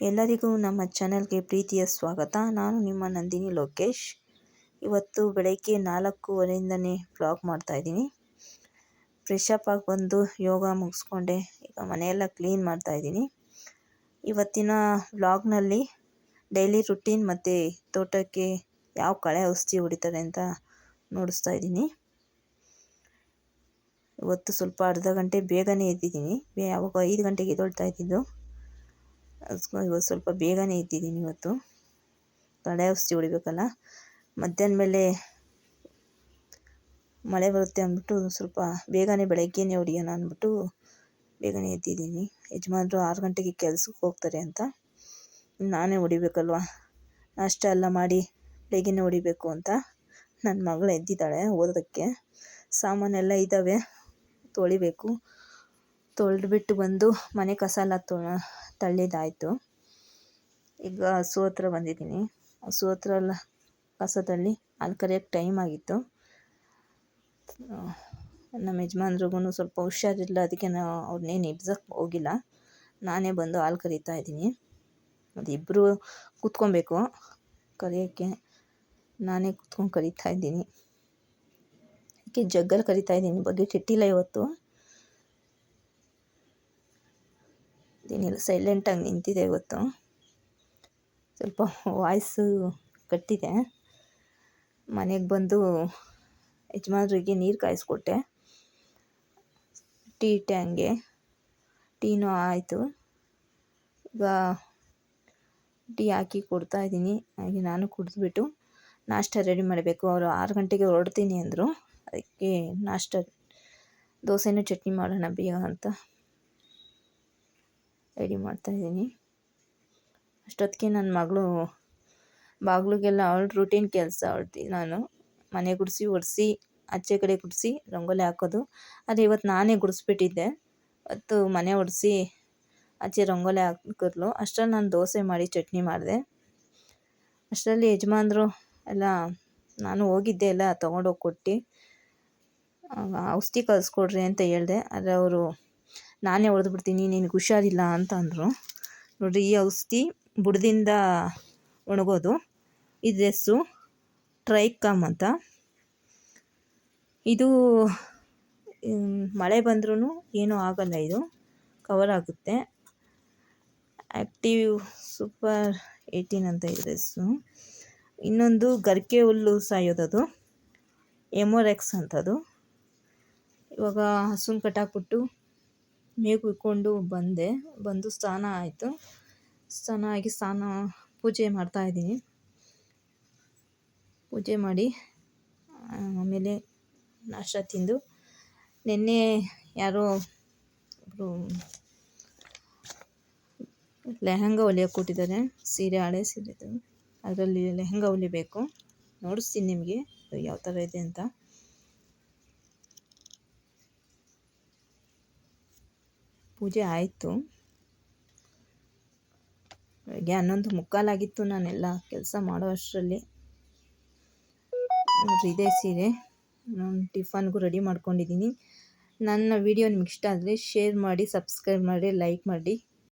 ಎಲ್ಲರಿಗೂ ನಮ್ಮ ಚಾನಲ್ಗೆ ಪ್ರೀತಿಯ ಸ್ವಾಗತ. ನಾನು ನಿಮ್ಮ ನಂದಿನಿ ಲೋಕೇಶ್. ಇವತ್ತು ಬೆಳಗ್ಗೆ ನಾಲ್ಕೂವರೆಯಿಂದನೇ ವ್ಲಾಗ್ ಮಾಡ್ತಾಯಿದ್ದೀನಿ ಫ್ರೆಶ್ ಆಗಿ ಬಂದು ಯೋಗ ಮುಗಿಸ್ಕೊಂಡೆ. ಈಗ ಮನೆಯೆಲ್ಲ ಕ್ಲೀನ್ ಮಾಡ್ತಾಯಿದ್ದೀನಿ ಇವತ್ತಿನ ವ್ಲಾಗ್ನಲ್ಲಿ ಡೈಲಿ ರುಟೀನ್ ಮತ್ತು ತೋಟಕ್ಕೆ ಯಾವ ಕಳೆ ಔಷಧಿ ಹೊಡಿತಾರೆ ಅಂತ ನೋಡಿಸ್ತಾ ಇದ್ದೀನಿ. ಇವತ್ತು ಸ್ವಲ್ಪ ಅರ್ಧ ಗಂಟೆ ಬೇಗನೆ ಎದ್ದಿದ್ದೀನಿ. ಯಾವಾಗ ಐದು ಗಂಟೆಗೆ ಎದ್ದೊಳ್ತಾ ಇದ್ದಿದ್ದು. ಇವತ್ತು ಸ್ವಲ್ಪ ಬೇಗನೆ ಎದ್ದಿದ್ದೀನಿ ಇವತ್ತು. ಕಡೆ ಔಷಧಿ ಹೊಡಿಬೇಕಲ್ಲ. ಮಧ್ಯಾಹ್ನ ಮೇಲೆ ಮಳೆ ಬರುತ್ತೆ ಅಂದ್ಬಿಟ್ಟು ಸ್ವಲ್ಪ ಬೇಗನೆ ಬೆಳಗ್ಗೆನೇ ಹೊಡಿಯೋಣ ಅಂದ್ಬಿಟ್ಟು ಬೇಗನೆ ಎದ್ದಿದ್ದೀನಿ. ಯಜಮಾನರು ಆರು ಗಂಟೆಗೆ ಕೆಲ್ಸಕ್ಕೆ ಹೋಗ್ತಾರೆ ಅಂತ. ನಾನೇ ಹೊಡಿಬೇಕಲ್ವ? ಅಷ್ಟೇ ಎಲ್ಲ ಮಾಡಿ ಬೇಗನೆ ಹೊಡಿಬೇಕು ಅಂತ ನನ್ನ ಮಗಳು ಎದ್ದಿದ್ದಾಳೆ ಓದೋದಕ್ಕೆ. ಸಾಮಾನೆಲ್ಲ ಇದ್ದಾವೆ. ತೊಳಿಬೇಕು. ತೊಳೆದ್ಬಿಟ್ಟು ಬಂದು ಮನೆ ಕಸ ಎಲ್ಲ ತೊ ತಳ್ಳಿದಾಯಿತು ಈಗ ಹಸು ಹತ್ರ ಬಂದಿದ್ದೀನಿ. ಹಸು ಹತ್ರ ಎಲ್ಲ ಕಸ ತಳ್ಳಿ ಅಲ್ಲಿ ಕರೆಯೋಕ್ಕೆ ಟೈಮ್ ಆಗಿತ್ತು. ನಮ್ಮ ಯಜಮಾನ್ರಿಗೂ ಸ್ವಲ್ಪ ಹುಷಾರಿಲ್ಲ ಅದಕ್ಕೆ ನಾವು ಅವ್ರನ್ನೇನು ಎಬ್ಸಕ್ಕೆ ಹೋಗಿಲ್ಲ. ನಾನೇ ಬಂದು ಹಾಲು ಕರಿತಾ ಇದ್ದೀನಿ. ಇಬ್ಬರು ಕೂತ್ಕೊಬೇಕು. ಕರಿಯೋಕ್ಕೆ ನಾನೇ ಕೂತ್ಕೊಂಡು ಕರಿತಾ ಇದ್ದೀನಿ. ಅದಕ್ಕೆ ಜಗ್ಗಲ್ಲಿ ಕರಿತಾ ಇದ್ದೀನಿ ಬಗ್ಗೆ ಇಟ್ಟಿಲ್ಲ ಇವತ್ತು. ಏನಿಲ್ಲ ಸೈಲೆಂಟಾಗಿ ನಿಂತಿದೆ ಇವತ್ತು ಸ್ವಲ್ಪ ವಾಯ್ಸು ಕಟ್ಟಿದೆ. ಮನೆಗೆ ಬಂದು ಯಜಮಾನ್ರಿಗೆ ನೀರು ಕಾಯಿಸ್ಕೊಟ್ಟೆ. ಟೀ ಟ್ಯಾಂಗೆ, ಟೀನೂ ಆಯಿತು. ಈಗ ಟೀ ಹಾಕಿ ಕೊಡ್ತಾ ಇದ್ದೀನಿ. ಹಾಗೆ ನಾನು ಕುಡಿದ್ಬಿಟ್ಟು ನಾಷ್ಟ ರೆಡಿ ಮಾಡಬೇಕು. ಅವರು ಆರು ಗಂಟೆಗೆ ಹೊರಡ್ತೀನಿ ಅಂದರು. ಅದಕ್ಕೆ ನಾಷ್ಟ, ದೋಸೆನೂ ಚಟ್ನಿ ಮಾಡೋಣ ಬೇಗ ಅಂತ. ರೆಡಿ ಮಾಡ್ತಾಯಿದ್ದೀನಿ ಅಷ್ಟೊತ್ತಿಗೆ ನನ್ನ ಮಗಳು, ಬಾಗಿಲಿಗೆಲ್ಲ ಅವಳು ರೂಟೀನ್ ಕೆಲಸ ಅವಳ್ತಿ ನಾನು. ಮನೆ ಗುಡಿಸಿ ಒರೆಸಿ ಆಚೆ ಕಡೆ ಗುಡಿಸಿ, ರಂಗೋಲಿ ಹಾಕೋದು. ಆದರೆ ಇವತ್ತು ನಾನೇ ಗುಡಿಸ್ಬಿಟ್ಟಿದ್ದೆ. ಇವತ್ತು ಮನೆ ಒರೆಸಿ ಆಚೆ ರಂಗೋಲಿ ಹಾಕಿದ್ಲು. ಅಷ್ಟರಲ್ಲಿ ನಾನು ದೋಸೆ ಮಾಡಿ ಚಟ್ನಿ ಮಾಡಿದೆ. ಅಷ್ಟರಲ್ಲಿ ಯಜಮಾನ್ರು ಎಲ್ಲ, ನಾನು ಹೋಗಿದ್ದೆ ಎಲ್ಲ ತೊಗೊಂಡೋಗಿ ಕೊಟ್ಟು ಔಷಧಿ ಕಳಿಸ್ಕೊಡ್ರಿ ಅಂತ ಹೇಳಿದೆ. ಆದರೆ ಅವರು ನಾನೇ ಹೊಡೆದ್ಬಿಡ್ತೀನಿ ನಿನಗೆ ಹುಷಾರಿಲ್ಲ ಅಂತ ಅಂದರು. ನೋಡಿರಿ ಈ ಔಷಧಿ ಬುಡದಿಂದ ಒಣಗೋದು. ಇದು ಹೆಸರು ಟ್ರೈಕಮ್ ಅಂತ. ಇದು ಮಳೆ ಬಂದ್ರೂ ಏನೂ ಆಗಲ್ಲ ಇದು. ಕವರ್ ಆಗುತ್ತೆ. ಆ್ಯಕ್ಟಿವ್ ಸೂಪರ್ ಏಯ್ಟೀನ್ ಅಂತ ಇದೆ ಹೆಸರು ಇನ್ನೊಂದು ಗರಿಕೆ ಹುಲ್ಲು ಸಾಯೋದದು. ಎಮೋರೆಕ್ಸ್ ಅಂತದು. ಇವಾಗ ಹಸುನ ಕಟ್ಟಾಕ್ಬಿಟ್ಟು ಮೇವು ಬಂದೆ. ಬಂದು ಸ್ನಾನ ಆಯಿತು. ಸ್ನಾನ ಆಗಿ ಸ್ನಾನ, ಪೂಜೆ ಮಾಡ್ತಾಯಿದ್ದೀನಿ ಪೂಜೆ ಮಾಡಿ, ಆಮೇಲೆ ನಾಷ್ಟ ತಿಂದು, ನಿನ್ನೆ ಯಾರೋ ಒಬ್ಬರು ಲೆಹಂಗ ಹೊಲಿಯೋಕೆ ಕೊಟ್ಟಿದ್ದಾರೆ ಸೀರೆ ಹಳೆ ಸೀರೆ ಅದರಲ್ಲಿ ಲೆಹಂಗ ಹೊಲಿಬೇಕು. ನೋಡಿಸ್ತೀನಿ ನಿಮಗೆ ಯಾವ ಥರ ಇದೆ ಅಂತ. ಪೂಜೆ ಆಯಿತು. ಬೆಳಗ್ಗೆ ಹನ್ನೊಂದು ಮುಕ್ಕಾಲಾಗಿತ್ತು ನಾನೆಲ್ಲ ಕೆಲಸ ಮಾಡೋ ಅಷ್ಟರಲ್ಲಿ ಇದೆ ಸೀರೆ, ನಾನು ಟಿಫನ್ಗೂ ರೆಡಿ ಮಾಡ್ಕೊಂಡಿದ್ದೀನಿ. ನನ್ನ ವಿಡಿಯೋ ನಿಮ್ಗೆ ಇಷ್ಟ ಆದರೆ ಶೇರ್ ಮಾಡಿ, ಸಬ್ಸ್ಕ್ರೈಬ್ ಮಾಡಿ, ಲೈಕ್ ಮಾಡಿ.